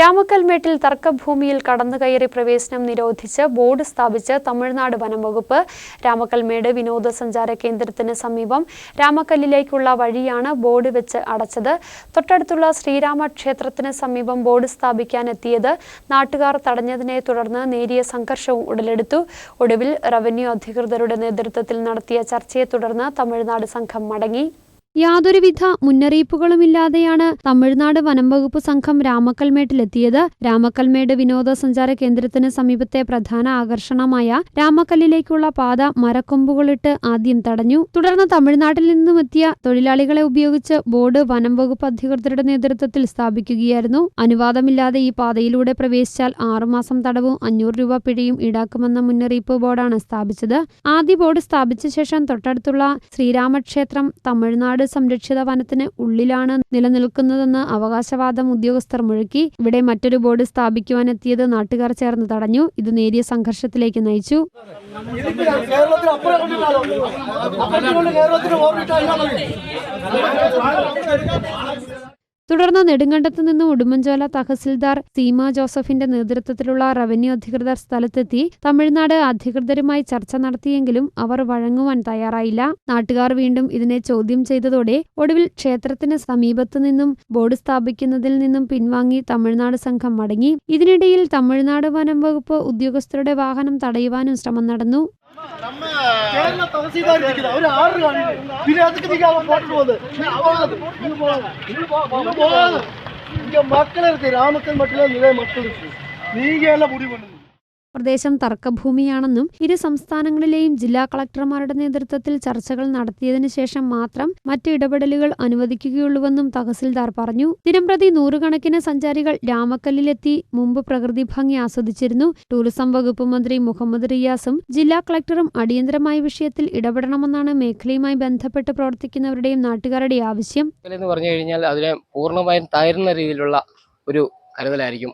രാമക്കൽമേട്ടിൽ തർക്കഭൂമിയിൽ കടന്നുകയറി പ്രവേശനം നിരോധിച്ച് ബോർഡ് സ്ഥാപിച്ച് തമിഴ്നാട് വനം വകുപ്പ് രാമക്കൽമേട് വിനോദസഞ്ചാര കേന്ദ്രത്തിന് സമീപം രാമക്കല്ലിലേക്കുള്ള വഴിയാണ് ബോർഡ് വെച്ച് അടച്ചത്. തൊട്ടടുത്തുള്ള ശ്രീരാമ ക്ഷേത്രത്തിന് സമീപം ബോർഡ് സ്ഥാപിക്കാനെത്തിയത് നാട്ടുകാർ തടഞ്ഞതിനെ തുടർന്ന് നേരിയ സംഘർഷവും ഉടലെടുത്തു. ഒടുവിൽ റവന്യൂ അധികൃതരുടെ നേതൃത്വത്തിൽ നടത്തിയ ചർച്ചയെ തുടർന്ന് തമിഴ്നാട് സംഘം മടങ്ങി. യാതൊരുവിധ മുന്നറിയിപ്പുകളുമില്ലാതെയാണ് തമിഴ്നാട് വനംവകുപ്പ് സംഘം രാമക്കൽമേട്ടിലെത്തിയത്. രാമക്കൽമേട് വിനോദസഞ്ചാര കേന്ദ്രത്തിന് സമീപത്തെ പ്രധാന ആകർഷണമായ രാമക്കല്ലിലേക്കുള്ള പാത മരക്കൊമ്പുകളിട്ട് ആദ്യം തടഞ്ഞു. തുടർന്ന് തമിഴ്നാട്ടിൽ നിന്നുമെത്തിയ തൊഴിലാളികളെ ഉപയോഗിച്ച് ബോർഡ് വനംവകുപ്പ് അധികൃതരുടെ നേതൃത്വത്തിൽ സ്ഥാപിക്കുകയായിരുന്നു. അനുവാദമില്ലാതെ ഈ പാതയിലൂടെ പ്രവേശിച്ചാൽ ആറുമാസം തടവും അഞ്ഞൂറ് രൂപ പിഴയും ഈടാക്കുമെന്ന മുന്നറിയിപ്പ് ബോർഡാണ് സ്ഥാപിച്ചത്. ആദ്യ ബോർഡ് സ്ഥാപിച്ച ശേഷം തൊട്ടടുത്തുള്ള ശ്രീരാമക്ഷേത്രം തമിഴ്നാട് സംരക്ഷിത വനത്തിന് ഉള്ളിലാണ് നിലനിൽക്കുന്നതെന്ന് അവകാശവാദം ഉദ്യോഗസ്ഥർ മുഴക്കി. ഇവിടെ മറ്റൊരു ബോർഡ് സ്ഥാപിക്കുവാനെത്തിയത് നാട്ടുകാർ ചേർന്ന് തടഞ്ഞു. ഇത് നേരിയ സംഘർഷത്തിലേക്ക് നയിച്ചു. കേരളത്തിന് തുടർന്ന് നെടുങ്കണ്ടത്ത് നിന്ന് ഉടുമ്പൻചോല തഹസിൽദാർ സീമ ജോസഫിന്റെ നേതൃത്വത്തിലുള്ള റവന്യൂ അധികൃതർ സ്ഥലത്തെത്തി തമിഴ്നാട് അധികൃതരുമായി ചർച്ച നടത്തിയെങ്കിലും അവർ വഴങ്ങുവാൻ തയ്യാറായില്ല. നാട്ടുകാർ വീണ്ടും ഇതിനെ ചോദ്യം ചെയ്തതോടെ ഒടുവിൽ ക്ഷേത്രത്തിന് സമീപത്തു നിന്നും ബോർഡ് സ്ഥാപിക്കുന്നതിൽ നിന്നും പിൻവാങ്ങി തമിഴ്നാട് സംഘം മടങ്ങി. ഇതിനിടയിൽ തമിഴ്നാട് വനം വകുപ്പ് ഉദ്യോഗസ്ഥരുടെ വാഹനം തടയുവാനും ശ്രമം നടന്നു. കേരള തഹസീൽദാർ ഇരിക്കുന്നത് അവര് ആറ് കാണില്ല പിന്നെ അതൊക്കെ നീ പോട്ടിട്ട് പോകുന്നത് നീ പോകാതെ നീ പോകാതെ നീ പോ- നീ പോകാതെ இங்க மக்கள் இருக்கு ராமக்கல் மட்டும் இல்ல நிறைய மக்கள் இருக்கு நீங்க எல்லாம் முடிவு பண்ணுங்க പ്രദേശം തർക്കഭൂമിയാണെന്നും ഇരു സംസ്ഥാനങ്ങളിലെയും ജില്ലാ കളക്ടർമാരുടെ നേതൃത്വത്തിൽ ചർച്ചകൾ നടത്തിയതിനു ശേഷം മാത്രം മറ്റ് ഇടപെടലുകൾ അനുവദിക്കുകയുള്ളൂവെന്നും തഹസിൽദാർ പറഞ്ഞു. ദിനംപ്രതി നൂറുകണക്കിന് സഞ്ചാരികൾ രാമക്കല്ലിലെത്തി മുമ്പ് പ്രകൃതി ഭംഗി ആസ്വദിച്ചിരുന്നു. ടൂറിസം വകുപ്പ് മന്ത്രി മുഹമ്മദ് റിയാസും ജില്ലാ കളക്ടറും അടിയന്തരമായ വിഷയത്തിൽ ഇടപെടണമെന്നാണ് മേഖലയുമായി ബന്ധപ്പെട്ട് പ്രവർത്തിക്കുന്നവരുടെയും നാട്ടുകാരുടെ ആവശ്യം. എന്ന് പറഞ്ഞു കഴിഞ്ഞാൽ അതിനെ പൂർണമായും താഴ്ന്ന രീതിയിലുള്ള ഒരു കരുതലായിരിക്കും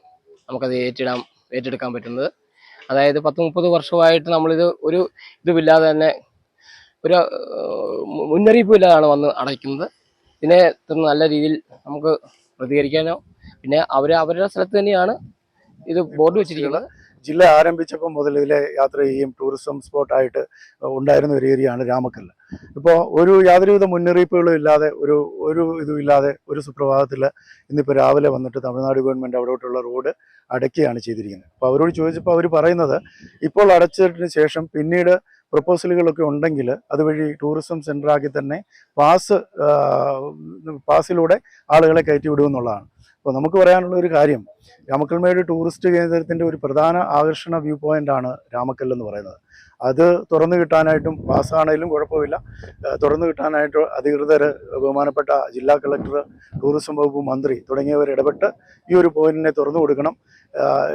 നമുക്കത് ഏറ്റിടാം ഏറ്റെടുക്കാൻ പറ്റുന്നത്. അതായത് പത്ത് മുപ്പത് വർഷമായിട്ട് നമ്മളിത് ഒരു ഇതുമില്ലാതെ തന്നെ ഒരു മുന്നറിയിപ്പില്ലാതാണ് മുന്നറിയിപ്പും വന്ന് അടയ്ക്കുന്നത്. ഇതിനെ നല്ല രീതിയിൽ നമുക്ക് പ്രതികരിക്കാനോ പിന്നെ അവർ അവരുടെ സ്ഥലത്ത് തന്നെയാണ് ഇത് ബോർഡ് വെച്ചിരിക്കുന്നത്. ജില്ല ആരംഭിച്ചപ്പോൾ മുതൽ ഇതിലെ യാത്ര ചെയ്യും ടൂറിസം സ്പോട്ടായിട്ട് ഉണ്ടായിരുന്ന ഒരു ഏരിയയാണ് രാമക്കല്ല്. ഇപ്പോൾ ഒരു യാതൊരുവിധ മുന്നറിയിപ്പുകളും ഇല്ലാതെ ഒരു ഒരു ഇതും ഇല്ലാതെ ഒരു സുപ്രഭാതത്തിൽ ഇന്നിപ്പോൾ രാവിലെ വന്നിട്ട് തമിഴ്നാട് ഗവൺമെന്റ് അവിടോട്ടുള്ള റോഡ് അടയ്ക്കുകയാണ് ചെയ്തിരിക്കുന്നത്. അപ്പോൾ അവരോട് ചോദിച്ചപ്പോൾ അവർ പറയുന്നത് ഇപ്പോൾ അടച്ചതിന് ശേഷം പിന്നീട് പ്രപ്പോസലുകളൊക്കെ ഉണ്ടെങ്കിൽ അതുവഴി ടൂറിസം സെന്ററാക്കി തന്നെ പാസ് പാസിലൂടെ ആളുകളെ കയറ്റി വിടുമെന്നുള്ളതാണ് അപ്പോൾ നമുക്ക് പറയാനുള്ള ഒരു കാര്യം രാമക്കൽമേട് ടൂറിസ്റ്റ് കേന്ദ്രത്തിന്റെ ഒരു പ്രധാന ആകർഷണ വ്യൂ പോയിന്റാണ് രാമക്കൽ എന്ന് പറയുന്നത്. അത് തുറന്നു കിട്ടാനായിട്ടും പാസ്സാണേലും കുഴപ്പമില്ല. തുറന്നു കിട്ടാനായിട്ട് അധികൃതർ ബഹുമാനപ്പെട്ട ജില്ലാ കളക്ടർ ടൂറിസം വകുപ്പ് മന്ത്രി തുടങ്ങിയവർ ഇടപെട്ട് ഈ ഒരു പോയിന്റിനെ തുറന്നു കൊടുക്കണം.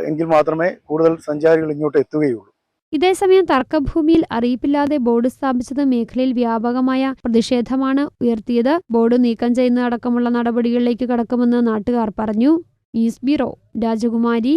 എങ്കിൽ മാത്രമേ കൂടുതൽ സഞ്ചാരികൾ ഇങ്ങോട്ട് എത്തുകയുള്ളൂ. ഇതേസമയം തർക്കഭൂമിയിൽ അറിയിപ്പില്ലാതെ ബോർഡ് സ്ഥാപിച്ചത് മേഖലയിൽ വ്യാപകമായ പ്രതിഷേധമാണ് ഉയർത്തിയത്. ബോർഡ് നീക്കം ചെയ്യുന്നതടക്കമുള്ള നടപടികളിലേക്ക് കടക്കുമെന്ന് നാട്ടുകാർ പറഞ്ഞു. ന്യൂസ് ബ്യൂറോ രാജകുമാരി.